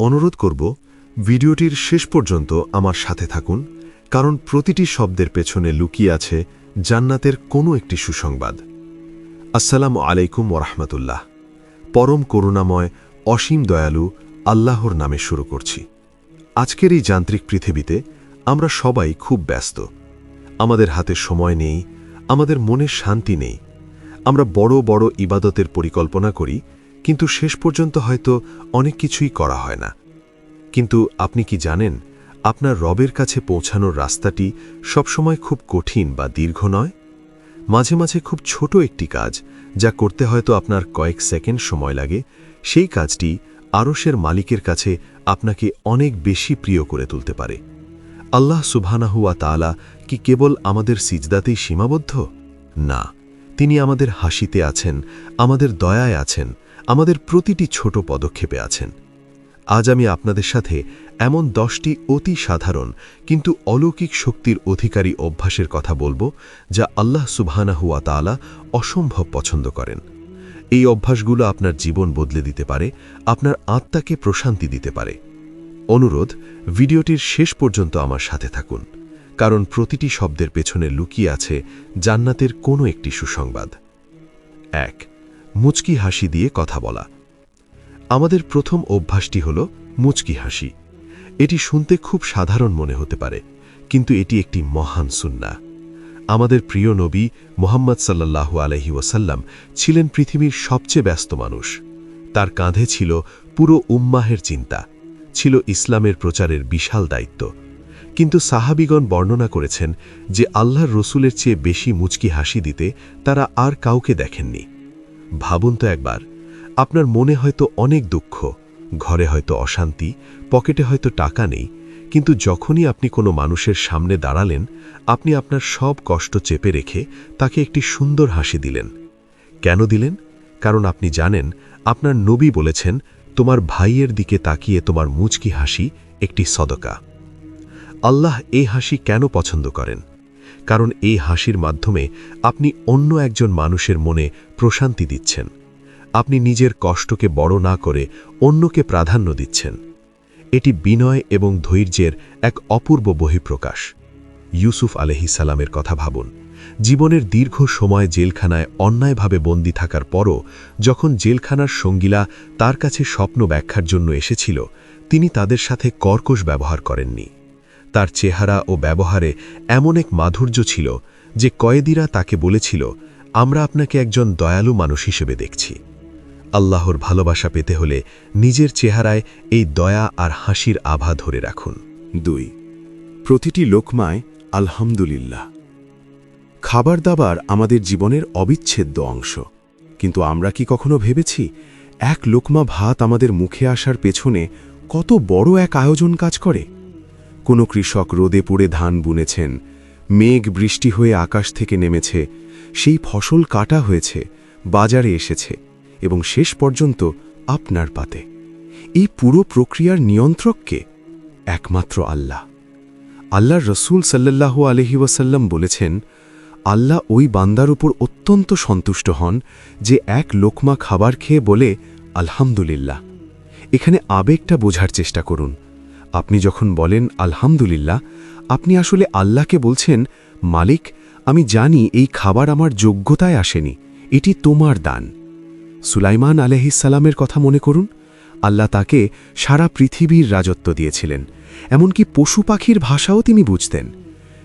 অনুরোধ করব, ভিডিওটির শেষ পর্যন্ত আমার সাথে থাকুন, কারণ প্রতিটি শব্দের পেছনে লুকিয়ে আছে জান্নাতের কোনো একটি সুসংবাদ। আসসালামু আলাইকুম ওরহমতুল্লাহ পরম করুণাময়, অসীম দয়ালু আল্লাহর নামে শুরু করছি। আজকের এই যান্ত্রিক পৃথিবীতে আমরা সবাই খুব ব্যস্ত। আমাদের হাতে সময় নেই, আমাদের মনে শান্তি নেই। আমরা বড় বড় ইবাদতের পরিকল্পনা করি কিন্তু শেষ পর্যন্ত হয়তো অনেক কিছুই করা হয় না। কিন্তু আপনি কি জানেন, আপনার রবের কাছে পৌঁছানোর রাস্তাটি সবসময় খুব কঠিন বা দীর্ঘ নয়? মাঝে মাঝে খুব ছোট একটি কাজ, যা করতে হয়তো আপনার কয়েক সেকেন্ড সময় লাগে, সেই কাজটি আরসের মালিকের কাছে আপনাকে অনেক বেশি প্রিয় করে তুলতে পারে। আল্লাহ সুবহানাহুয়া তাআলা কি কেবল আমাদের সিজদাতেই সীমাবদ্ধ? না, তিনি আমাদের হাসিতে আছেন, আমাদের দয়ায় আছেন আমাদের প্রতিটি ছোট পদক্ষেপে আছেন। আজ আমি আপনাদের সাথে এমন দশটি অতি সাধারণ কিন্তু অলৌকিক শক্তির অধিকারী অভ্যাসের কথা বলব, যা আল্লাহ সুবহানাহুয়া তাআলা অসম্ভব পছন্দ করেন। এই অভ্যাসগুলো আপনার জীবন বদলে দিতে পারে, আপনার আত্মাকে প্রশান্তি দিতে পারে। অনুরোধ, ভিডিওটির শেষ পর্যন্ত আমার সাথে থাকুন, কারণ প্রতিটি শব্দের পেছনে লুকিয়ে আছে জান্নাতের কোনো একটি সুসংবাদ। এক মুচকি হাসি দিয়ে কথা বলা। আমাদের প্রথম অভ্যাসটি হল মুচকি হাসি। এটি শুনতে খুব সাধারণ মনে হতে পারে, কিন্তু এটি একটি মহান সুন্না আমাদের প্রিয় নবী মোহাম্মদ সাল্লাল্লাহু আলহি ওয়াসাল্লাম ছিলেন পৃথিবীর সবচেয়ে ব্যস্ত মানুষ। তার কাঁধে ছিল পুরো উম্মাহের চিন্তা, ছিল ইসলামের প্রচারের বিশাল দায়িত্ব। কিন্তু সাহাবিগণ বর্ণনা করেছেন যে আল্লাহর রসুলের চেয়ে বেশি মুচকি হাসি দিতে তারা আর কাউকে দেখেননি। ভাবুন তো একবার, আপনার মনে হয়তো অনেক দুঃখ, ঘরে হয়তো অশান্তি, পকেটে হয়তো টাকা নেই, কিন্তু যখনই আপনি কোনো মানুষের সামনে দাঁড়ালেন, আপনি আপনার সব কষ্ট চেপে রেখে তাকে একটি সুন্দর হাসি দিলেন। কেন দিলেন? কারণ আপনি জানেন, আপনার নবী বলেছেন, তোমার ভাইয়ের দিকে তাকিয়ে তোমার মুচকি হাসি একটি সদকা। আল্লাহ এই হাসি কেন পছন্দ করেন? কারণ এই হাসির মাধ্যমে আপনি অন্য একজন মানুষের মনে প্রশান্তি দিচ্ছেন। আপনি নিজের কষ্টকে বড় না করে অন্যকে প্রাধান্য দিচ্ছেন। এটি বিনয় এবং ধৈর্যের এক অপূর্ব বহিঃপ্রকাশ। ইউসুফ সালামের কথা ভাবুন। জীবনের দীর্ঘ সময় জেলখানায় অন্যায়ভাবে বন্দী থাকার পরও যখন জেলখানার সঙ্গীলা তার কাছে স্বপ্ন ব্যাখ্যার জন্য এসেছিল, তিনি তাদের সাথে কর্কশ ব্যবহার করেননি। তার চেহারা ও ব্যবহারে এমন এক মাধুর্য ছিল যে কয়েদিরা তাকে বলেছিল, আমরা আপনাকে একজন দয়ালু মানুষ হিসেবে দেখছি। আল্লাহর ভালোবাসা পেতে হলে নিজের চেহারায় এই দয়া আর হাসির আভা ধরে রাখুন। দুই, প্রতিটি লোকমায় আলহামদুলিল্লাহ। খাবার দাবার আমাদের জীবনের অবিচ্ছেদ্য অংশ। কিন্তু আমরা কি কখনো ভেবেছি, এক লোকমা ভাত আমাদের মুখে আসার পেছনে কত বড় এক আয়োজন কাজ করে? কোনো কৃষক রোদে পুড়ে ধান বুনেছেন, মেঘ বৃষ্টি হয়ে আকাশ থেকে নেমেছে, সেই ফসল কাটা হয়েছে, বাজারে এসেছে এবং শেষ পর্যন্ত আপনার পাতে। এই পুরো প্রক্রিয়ার নিয়ন্ত্রককে একমাত্র আল্লাহ। আল্লাহর রসুল সাল্লাল্লাহু আলহি ওয়াসাল্লাম বলেছেন, আল্লাহ ওই বান্দার উপর অত্যন্ত সন্তুষ্ট হন যে এক লোকমা খাবার খেয়ে বলে, আলহামদুলিল্লাহ। এখানে আবেগটা বোঝার চেষ্টা করুন। আপনি যখন বলেন, আলহামদুলিল্লাহ আপনি আসলে আল্লাহকে বলছেন, মালিক, আমি জানি এই খাবার আমার যোগ্যতায় আসেনি, এটি তোমার দান। সুলাইমান আলহিসাল্লামের কথা মনে করুন, আল্লাহ তাকে সারা পৃথিবীর রাজত্ব দিয়েছিলেন, এমনকি পশু পাখির ভাষাও তিনি বুঝতেন।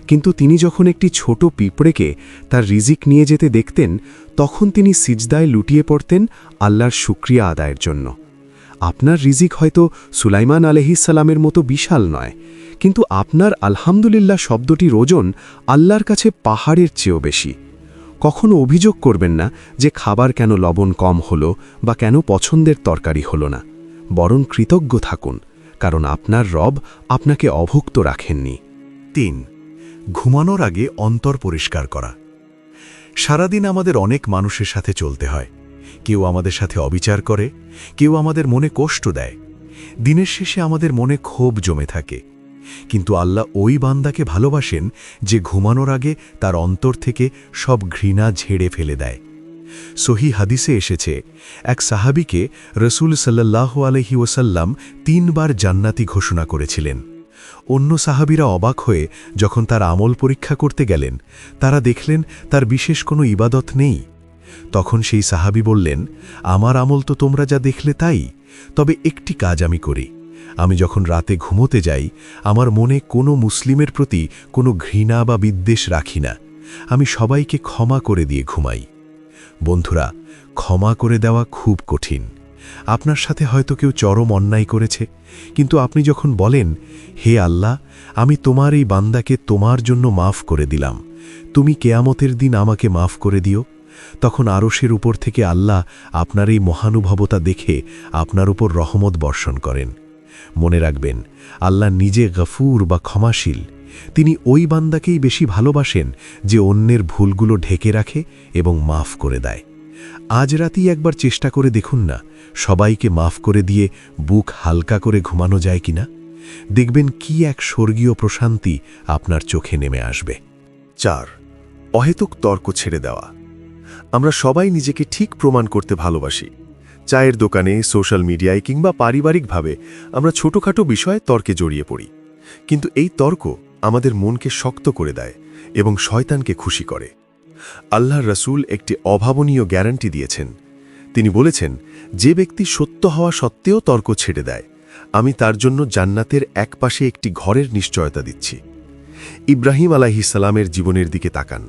কিন্তু তিনি যখন একটি ছোট পিঁপড়েকে তার রিজিক নিয়ে যেতে দেখতেন, তখন তিনি সিজদায় লুটিয়ে পড়তেন আল্লাহর শুক্রিয়া আদায়ের জন্য। আপনার রিজিক হয়তো সুলাইমান আলহিসাল্লামের মতো বিশাল নয়, কিন্তু আপনার আলহামদুলিল্লাহ শব্দটির ওজন আল্লাহর কাছে পাহাড়ের চেয়েও বেশি। কখনো অভিযোগ করবেন না যে খাবার কেন লবণ কম হলো বা কেন পছন্দের তরকারি হলো না। বরং কৃতজ্ঞ থাকুন, কারণ আপনার রব আপনাকে অভুক্ত রাখেননি। তিন, ঘুমানোর আগে অন্তর পরিষ্কার করা। সারাদিন আমাদের অনেক মানুষের সাথে চলতে হয়। কেউ আমাদের সাথে অবিচার করে, কেউ আমাদের মনে কষ্ট দেয়। দিনের শেষে আমাদের মনে ক্ষোভ জমে থাকে। কিন্তু আল্লাহ ওই বান্দাকে ভালোবাসেন যে ঘুমানোর আগে তার অন্তর থেকে সব ঘৃণা ঝেড়ে ফেলে দেয়। সহি হাদিসে এসেছে, এক সাহাবিকে রসুল সাল্লাহ আলহি ওসাল্লাম তিনবার জান্নাতি ঘোষণা করেছিলেন। অন্য সাহাবিরা অবাক হয়ে যখন তার আমল পরীক্ষা করতে গেলেন, তারা দেখলেন তার বিশেষ কোনো ইবাদত নেই। তখন সেই সাহাবি বললেন, আমার আমল তো তোমরা যা দেখলে তাই, তবে একটি কাজ আমি করি। আমি যখন রাতে ঘুমোতে যাই, আমার মনে কোনো মুসলিমের প্রতি কোনো ঘৃণা বা বিদ্বেষ রাখি না। আমি সবাইকে ক্ষমা করে দিয়ে ঘুমাই। বন্ধুরা, ক্ষমা করে দেওয়া খুব কঠিন। আপনার সাথে হয়তো কেউ চরম অন্যায় করেছে, কিন্তু আপনি যখন বলেন, হে আল্লাহ, আমি তোমার এই বান্দাকে তোমার জন্য মাফ করে দিলাম। তুমি কেয়ামতের দিন আমাকে মাফ করে দিও। তখন আরশের উপর থেকে আল্লাহ আপনার এই মহানুভবতা দেখে আপনার উপর রহমত বর্ষণ করেন। মনে রাখবেন, আল্লাহ নিজে গফুর বা ক্ষমাশীল। তিনি ওই বান্দাকেই বেশি ভালোবাসেন যে অন্যের ভুলগুলো ঢেকে রাখে এবং মাফ করে দেয়। আজ রাতেই একবার চেষ্টা করে দেখুন না, সবাইকে মাফ করে দিয়ে বুক হালকা করে ঘুমানো যায় কিনা? দেখবেন কি এক স্বর্গীয় প্রশান্তি আপনার চোখে নেমে আসবে। চার, অহেতুক তর্ক ছেড়ে দেওয়া। আমরা সবাই নিজেকে ঠিক প্রমাণ করতে ভালোবাসি। চায়ের দোকানে, সোশ্যাল মিডিয়ায় কিংবা পারিবারিকভাবে আমরা ছোটখাটো বিষয়ে তর্কে জড়িয়ে পড়ি। কিন্তু এই তর্ক আমাদের মনকে শক্ত করে দেয় এবং শয়তানকে খুশি করে। আল্লাহর রসুল একটি অভাবনীয় গ্যারান্টি দিয়েছেন। তিনি বলেছেন, যে ব্যক্তি সত্য হওয়া সত্ত্বেও তর্ক ছেড়ে দেয়, আমি তার জন্য জান্নাতের এক পাশে একটি ঘরের নিশ্চয়তা দিচ্ছি। ইব্রাহিম আলাহিসাল্লামের জীবনের দিকে তাকান।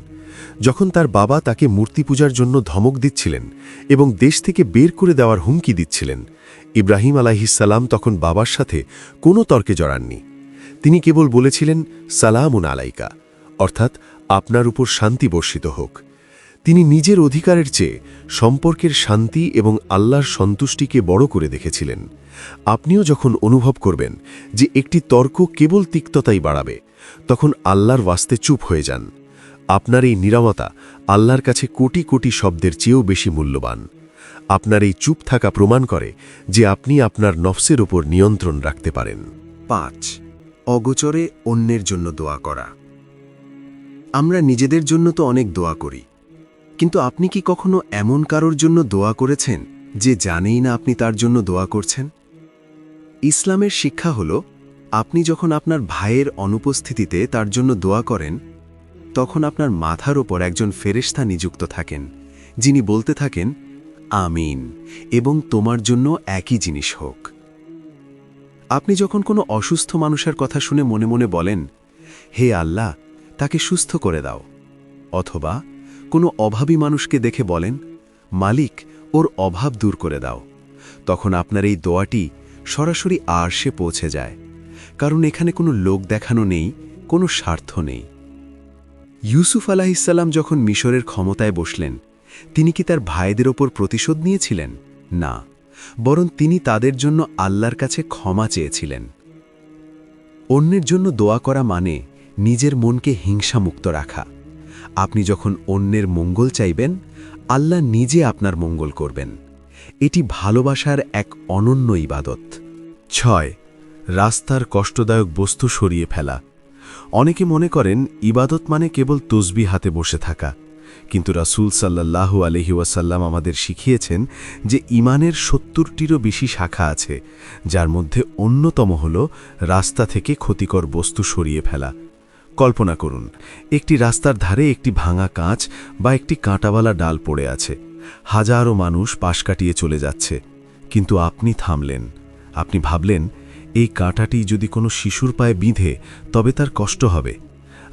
যখন তার বাবা তাকে মূর্তি পূজার জন্য ধমক দিচ্ছিলেন এবং দেশ থেকে বের করে দেওয়ার হুমকি দিচ্ছিলেন, ইব্রাহিম আলাহিসাল্লাম তখন বাবার সাথে কোনো তর্কে জড়াননি। তিনি কেবল বলেছিলেন, সালামুন আলাইকা অর্থাৎ আপনার উপর শান্তি বর্ষিত হোক। তিনি নিজের অধিকারের চেয়ে সম্পর্কের শান্তি এবং আল্লাহর সন্তুষ্টিকে বড় করে দেখেছিলেন। আপনিও যখন অনুভব করবেন যে একটি তর্ক কেবল তিক্ততাই বাড়াবে, তখন আল্লাহর ওয়াস্তে চুপ হয়ে যান। আপনার এই নিরবতা আল্লাহর কাছে কোটি কোটি শব্দের চেয়েও বেশি মূল্যবান। আপনার এই চুপ থাকা প্রমাণ করে যে আপনি আপনার নফসের ওপর নিয়ন্ত্রণ রাখতে পারেন। পাঁচ, অগোচরে অন্যের জন্য দোয়া করা। আমরা নিজেদের জন্য তো অনেক দোয়া করি, কিন্তু আপনি কি কখনো এমন কারোর জন্য দোয়া করেছেন যে জানেই না আপনি তার জন্য দোয়া করছেন? ইসলামের শিক্ষা হল, আপনি যখন আপনার ভাইয়ের অনুপস্থিতিতে তার জন্য দোয়া করেন তখন আপনার মাথার ওপর একজন ফেরেশতা নিযুক্ত থাকেন, যিনি বলতে থাকেন, আমিন, এবং তোমার জন্য একই জিনিস হোক। আপনি যখন কোনো অসুস্থ মানুষের কথা শুনে মনে মনে বলেন, হে আল্লাহ, তাকে সুস্থ করে দাও, অথবা কোনো অভাবী মানুষকে দেখে বলেন, মালিক, ওর অভাব দূর করে দাও, তখন আপনার এই দোয়াটি সরাসরি আরশে পৌঁছে যায়, কারণ এখানে কোনো লোক দেখানো নেই, কোনো স্বার্থ নেই। ইউসুফ আলাহিসাল্লাম যখন মিশরের ক্ষমতায় বসলেন, তিনি কি তার ভাইদের ওপর প্রতিশোধ নিয়েছিলেন? না, বরং তিনি তাদের জন্য আল্লাহর কাছে ক্ষমা চেয়েছিলেন। অন্যের জন্য দোয়া করা মানে নিজের মনকে হিংসামুক্ত রাখা। আপনি যখন অন্যের মঙ্গল চাইবেন, আল্লাহ নিজে আপনার মঙ্গল করবেন। এটি ভালোবাসার এক অনন্য ইবাদত। ছয়, রাস্তার কষ্টদায়ক বস্তু সরিয়ে ফেলা। অনেকে মনে করেন ইবাদত মানে কেবল তসবি হাতে বসে থাকা। কিন্তু রাসূল সাল্লাল্লাহু আলহি ওয়াসাল্লাম আমাদের শিখিয়েছেন যে ইমানের সত্তরটিরও বেশি শাখা আছে, যার মধ্যে অন্যতম হল রাস্তা থেকে ক্ষতিকর বস্তু সরিয়ে ফেলা। কল্পনা করুন, একটি রাস্তার ধারে একটি ভাঙা কাঁচ বা একটি কাঁটাওয়ালা ডাল পড়ে আছে। হাজারো মানুষ পাশ কাটিয়ে চলে যাচ্ছে। কিন্তু আপনি থামলেন। আপনি ভাবলেন এই কাঁটাটি যদি কোনো শিশুর পায়ে বিঁধে, তবে তার কষ্ট হবে।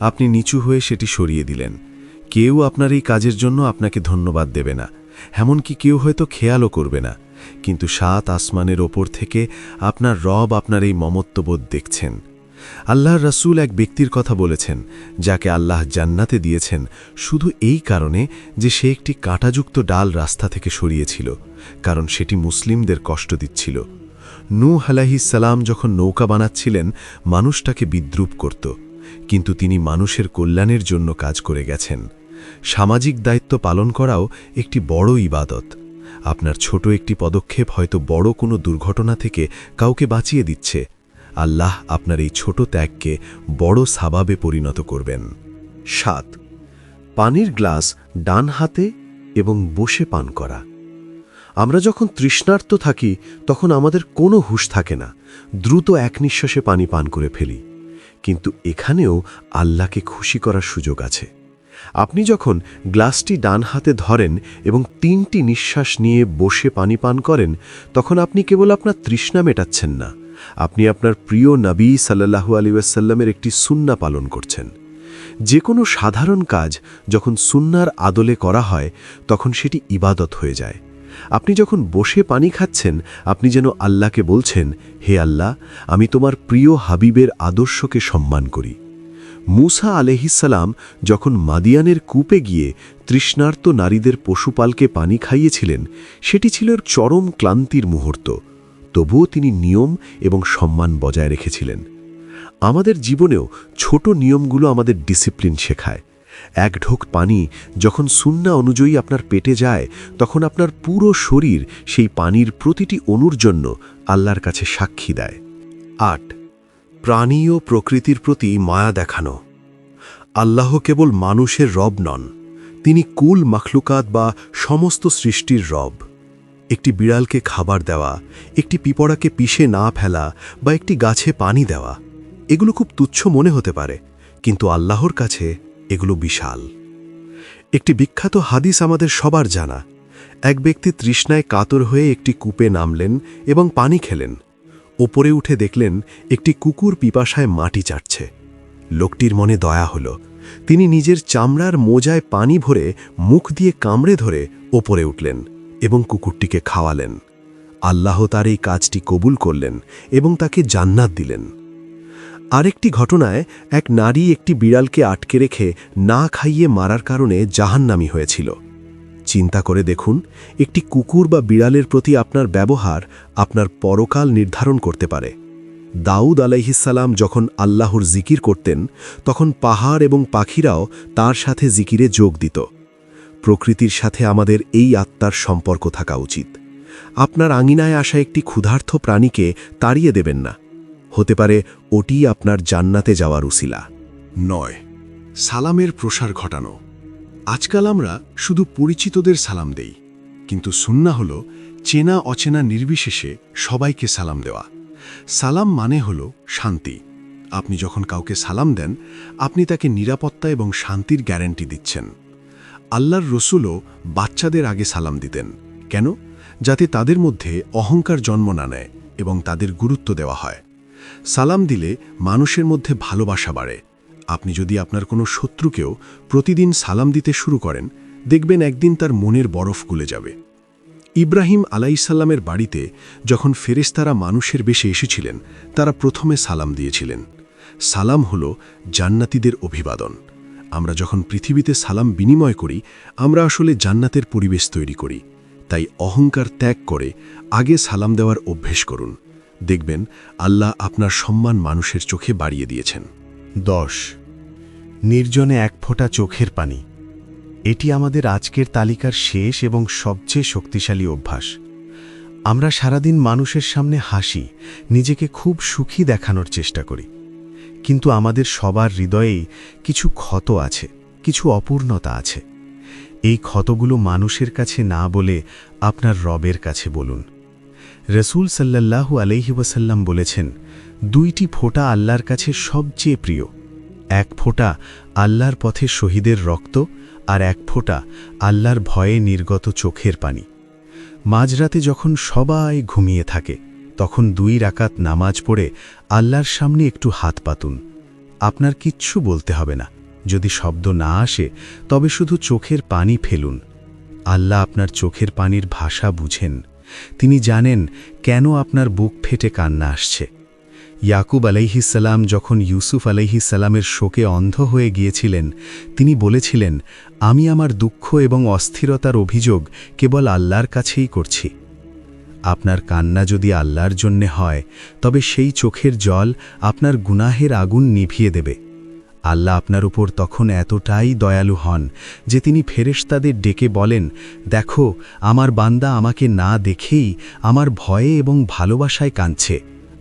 আপনি নিচু হয়ে সেটি সরিয়ে দিলেন। কেউ আপনার এই কাজের জন্য আপনাকে ধন্যবাদ দেবে না, এমনকি কেউ হয়তো খেয়ালও করবে না। কিন্তু সাত আসমানের ওপর থেকে আপনার রব আপনার এই মমত্ববোধ দেখছেন। আল্লাহর রাসূল এক ব্যক্তির কথা বলেছেন, যাকে আল্লাহ জান্নাতে দিয়েছেন শুধু এই কারণে যে সে একটি কাঁটাযুক্ত ডাল রাস্তা থেকে সরিয়েছিল, কারণ সেটি মুসলিমদের কষ্ট দিচ্ছিল। নূহ সালাম যখন নৌকা বানাচ্ছিলেন মানুষটাকে বিদ্রুপ করত। কিন্তু তিনি মানুষের কল্যাণের জন্য কাজ করে গেছেন। সামাজিক দায়িত্ব পালন করাও একটি বড় ইবাদত। আপনার ছোট একটি পদক্ষেপ হয়তো বড় কোনো দুর্ঘটনা থেকে কাউকে বাঁচিয়ে দিচ্ছে। আল্লাহ আপনার এই ছোট ত্যাগকে বড় সাবাবে পরিণত করবেন। সাত, পানির গ্লাস ডান হাতে এবং বসে পান করা। আমরা যখন তৃষ্ণার্ত থাকি, তখন আমাদের কোনো হুঁশ থাকে না। দ্রুত এক নিঃশ্বাসে পানি পান করে ফেলি। কিন্তু এখানেও আল্লাহকে খুশি করার সুযোগ আছে। আপনি যখন গ্লাসটি ডান হাতে ধরেন এবং তিনটি নিঃশ্বাস নিয়ে বসে পানি পান করেন, তখন আপনি কেবল আপনার তৃষ্ণা মেটাচ্ছেন না। আপনি আপনার প্রিয় নবী সাল্লাহু আলী ওয়াসাল্লামের একটি সুন্না পালন করছেন। যে কোনো সাধারণ কাজ যখন সুন্নার আদলে করা হয়, তখন সেটি ইবাদত হয়ে যায়। আপনি যখন বসে পানি খাচ্ছেন, আপনি যেন আল্লাহকে বলছেন, হে আল্লাহ, আমি তোমার প্রিয় হাবিবের আদর্শকে সম্মান করি। মুসা আলহিসাল্লাম যখন মাদিয়ানের কূপে গিয়ে তৃষ্ণার্ত নারীদের পশুপালকে পানি খাইয়েছিলেন, সেটি ছিল চরম ক্লান্তির মুহূর্ত। তবুও তিনি নিয়ম এবং সম্মান বজায় রেখেছিলেন। আমাদের জীবনেও ছোট নিয়মগুলো আমাদের ডিসিপ্লিন শেখায়। এক ঢোক পানি যখন সুন্না অনুযায়ী আপনার পেটে যায়, তখন আপনার পুরো শরীর সেই পানির প্রতিটি অণুর জন্য আল্লাহর কাছে সাক্ষী দেয়। আট, প্রাণী ও প্রকৃতির প্রতি মায়া দেখানো। আল্লাহ কেবল মানুষের রব নন, তিনি কুল মাখলুকাত বা সমস্ত সৃষ্টির রব। একটি বিড়ালকে খাবার দেওয়া, একটি পিপড়াকে পিষে না ফেলা বা একটি গাছে পানি দেওয়া, এগুলো খুব তুচ্ছ মনে হতে পারে, কিন্তু আল্লাহর কাছে এগুলো বিশাল। একটি বিখ্যাত হাদিস আমাদের সবার জানা। এক ব্যক্তি তৃষ্ণায় কাতর হয়ে একটি কূপে নামলেন এবং পানি খেলেন। ওপরে উঠে দেখলেন একটি কুকুর পিপাসায় মাটি চাটছে। লোকটির মনে দয়া হল। তিনি নিজের চামড়ার মোজায় পানি ভরে মুখ দিয়ে কামড়ে ধরে ওপরে উঠলেন এবং কুকুরটিকে খাওয়ালেন। আল্লাহ তার এই কাজটি কবুল করলেন এবং তাকে জান্নাত দিলেন। আরেকটি ঘটনায় এক নারী একটি বিড়ালকে আটকে রেখে না খাইয়ে মারার কারণে জাহান্নামি হয়েছিল। চিন্তা করে দেখুন, একটি কুকুর বা বিড়ালের প্রতি আপনার ব্যবহার আপনার পরকাল নির্ধারণ করতে পারে। দাউদ আলাইহিসাল্লাম যখন আল্লাহর জিকির করতেন, তখন পাহাড় এবং পাখিরাও তার সাথে জিকিরে যোগ দিত। প্রকৃতির সাথে আমাদের এই আত্মার সম্পর্ক থাকা উচিত। আপনার আঙিনায় আসা একটি ক্ষুধার্থ প্রাণীকে তাড়িয়ে দেবেন না। হতে পারে ওটি আপনার জান্নাতে যাওয়ার উসিলা। নয়, সালামের প্রসার ঘটানো। আজকাল আমরা শুধু পরিচিতদের সালাম দেই, কিন্তু সুন্না হল চেনা অচেনা নির্বিশেষে সবাইকে সালাম দেওয়া। সালাম মানে হল শান্তি। আপনি যখন কাউকে সালাম দেন, আপনি তাকে নিরাপত্তা এবং শান্তির গ্যারান্টি দিচ্ছেন। আল্লাহর রসুলও বাচ্চাদের আগে সালাম দিতেন। কেন? যাতে তাদের মধ্যে অহংকার জন্ম না নেয় এবং তাদের গুরুত্ব দেওয়া হয়। সালাম দিলে মানুষের মধ্যে ভালোবাসা বাড়ে। আপনি যদি আপনার কোনো শত্রুকেও প্রতিদিন সালাম দিতে শুরু করেন, দেখবেন একদিন তার মনের বরফ গুলে যাবে। ইব্রাহিম আলাইসাল্লামের বাড়িতে যখন ফেরেস্তারা মানুষের বেশে এসেছিলেন, তারা প্রথমে সালাম দিয়েছিলেন। সালাম হল জান্নাতিদের অভিবাদন। আমরা যখন পৃথিবীতে সালাম বিনিময় করি, আমরা আসলে জান্নাতের পরিবেশ তৈরি করি। তাই অহংকার ত্যাগ করে আগে সালাম দেওয়ার অভ্যেস করুন। দেখবেন আল্লাহ আপনার সম্মান মানুষের চোখে বাড়িয়ে দিয়েছেন। দশ, নির্জনে এক ফোঁটা চোখের পানি। এটি আমাদের আজকের তালিকার শেষ এবং সবচেয়ে শক্তিশালী অভ্যাস। আমরা সারাদিন মানুষের সামনে হাসি, নিজেকে খুব সুখী দেখানোর চেষ্টা করি। কিন্তু আমাদের সবার হৃদয়েই কিছু ক্ষত আছে, কিছু অপূর্ণতা আছে। এই ক্ষতগুলো মানুষের কাছে না বলে আপনার রবের কাছে বলুন। রসুল সাল্লাল্লাহু আলহি ওয়াসাল্লাম বলেছেন, দুইটি ফোঁটা আল্লাহর কাছে সবচেয়ে প্রিয়। এক ফোঁটা আল্লাহর পথে শহীদের রক্ত আর এক ফোঁটা আল্লাহর ভয়ে নির্গত চোখের পানি। মাঝরাতে যখন সবাই ঘুমিয়ে থাকে, তখন দুই রাকাত নামাজ পড়ে আল্লাহর সামনে একটু হাত পাতুন। আপনার কিচ্ছু বলতে হবে না। যদি শব্দ না আসে, তবে শুধু চোখের পানি ফেলুন। আল্লাহ আপনার চোখের পানির ভাষা বুঝেন। তিনি জানেন কেন আপনার বুক ফেটে কান্না আসছে। ইয়াকুব আলাইহিসাল্লাম যখন ইউসুফ আলাইহিসাল্লামের শোকে অন্ধ হয়ে গিয়েছিলেন, তিনি বলেছিলেন, আমি আমার দুঃখ এবং অস্থিরতার অভিযোগ কেবল আল্লাহর কাছেই করছি। আপনার কান্না যদি আল্লাহর জন্যে হয়, তবে সেই চোখের জল আপনার গুনাহের আগুন নিভিয়ে দেবে। আল্লাহ আপনার উপর তখন এতটাই দয়ালু হন যে তিনি ফেরেশতাদের ডেকে বলেন, দেখো, আমার বান্দা আমাকে না দেখেই আমার ভয়ে এবং ভালোবাসায় কাঁদছে।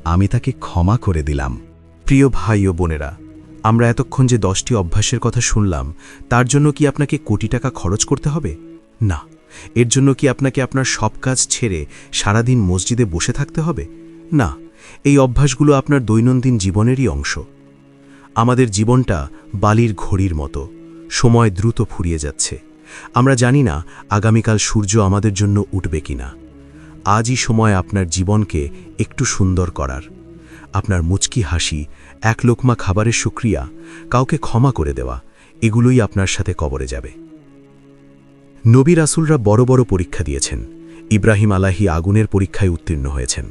আমি তাকে ক্ষমা করে দিলাম। প্রিয় ভাই ও বোনেরা, আমরা এতক্ষণ যে দশটি অভ্যাসের কথা শুনলাম, তার জন্য কি আপনাকে কোটি টাকা খরচ করতে হবে? না, এর জন্য কি আপনাকে আপনার সব কাজ ছেড়ে সারাদিন মসজিদে বসে থাকতে হবে? না, এই অভ্যাসগুলো আপনার দৈনন্দিন জীবনেরই অংশ। আমাদের জীবনটা বালির ঘড়ির মতো। সময় দ্রুত ফুরিয়ে যাচ্ছে। আমরা জানি না আগামীকাল সূর্য আমাদের জন্য উঠবে কিনা। আজই সময় আপনার জীবনকে একটু সুন্দর করার। আপনার মুচকি হাসি, এক লোকমা খাবারের সুক্রিয়া, কাউকে ক্ষমা করে দেওয়া, এগুলোই আপনার সাথে কবরে যাবে। নবী রাসুলরা বড় বড় পরীক্ষা দিয়েছেন। ইব্রাহিম আলাহি আগুনের পরীক্ষায় উত্তীর্ণ হয়েছেন।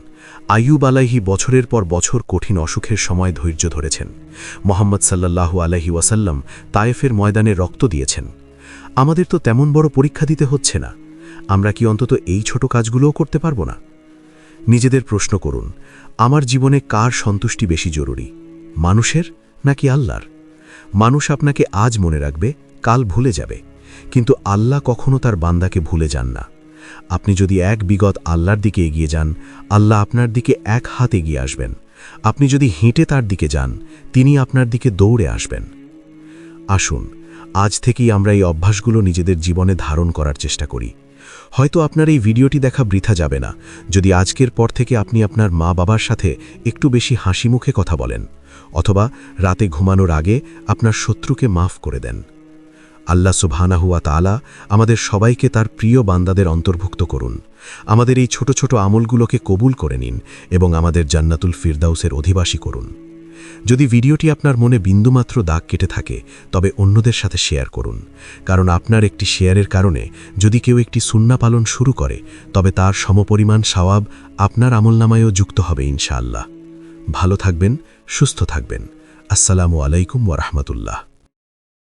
আইয়ুব আলাহি বছরের পর বছর কঠিন অসুখের সময় ধৈর্য ধরেছেন। মোহাম্মদ সাল্লাল্লাহু আলাহি ওয়াসাল্লাম তায়েফের ময়দানে রক্ত দিয়েছেন। আমাদের তো তেমন বড় পরীক্ষা দিতে হচ্ছে না। আমরা কি অন্তত এই ছোট কাজগুলোও করতে পারব না? নিজেদের প্রশ্ন করুন, আমার জীবনে কার সন্তুষ্টি বেশি জরুরি, মানুষের নাকি আল্লাহর? মানুষ আপনাকে আজ মনে রাখবে, কাল ভুলে যাবে, কিন্তু আল্লাহ কখনো তার বান্দাকে ভুলে যান না। আপনি যদি এক বিগত আল্লাহর দিকে এগিয়ে যান, আল্লাহ আপনার দিকে এক হাত এগিয়ে আসবেন। আপনি যদি হেঁটে তার দিকে যান, তিনি আপনার দিকে দৌড়ে আসবেন। আসুন, আজ থেকেই আমরা এই অভ্যাসগুলো নিজেদের জীবনে ধারণ করার চেষ্টা করি। হয়তো আপনার এই ভিডিওটি দেখা বৃথা যাবে না। যদি আজকের পর থেকে আপনি আপনার মা বাবার সাথে একটু বেশি হাসি মুখে কথা বলেন, অথবা রাতে ঘুমানোর আগে আপনার শত্রুকে মাফ করে দেন। আল্লাহ সুবহানাহুয়া তাআলা আমাদের সবাইকে তার প্রিয় বান্দাদের অন্তর্ভুক্ত করুন। আমাদের এই ছোট ছোট আমলগুলোকে কবুল করে নিন এবং আমাদের জান্নাতুল ফিরদাউসের অধিবাসী করুন। যদি ভিডিওটি আপনার মনে বিন্দুমাত্র দাগ কেটে থাকে, তবে অন্যদের সাথে শেয়ার করুন। কারণ আপনার একটি শেয়ারের কারণে যদি কেউ একটি সুন্না পালন শুরু করে, তবে তার সমপরিমাণ সওয়াব আপনার আমলনামায়ও যুক্ত হবে ইনশাআল্লাহ। ভালো থাকবেন, সুস্থ থাকবেন। আসসালামু আলাইকুম ওরহমতুল্লাহ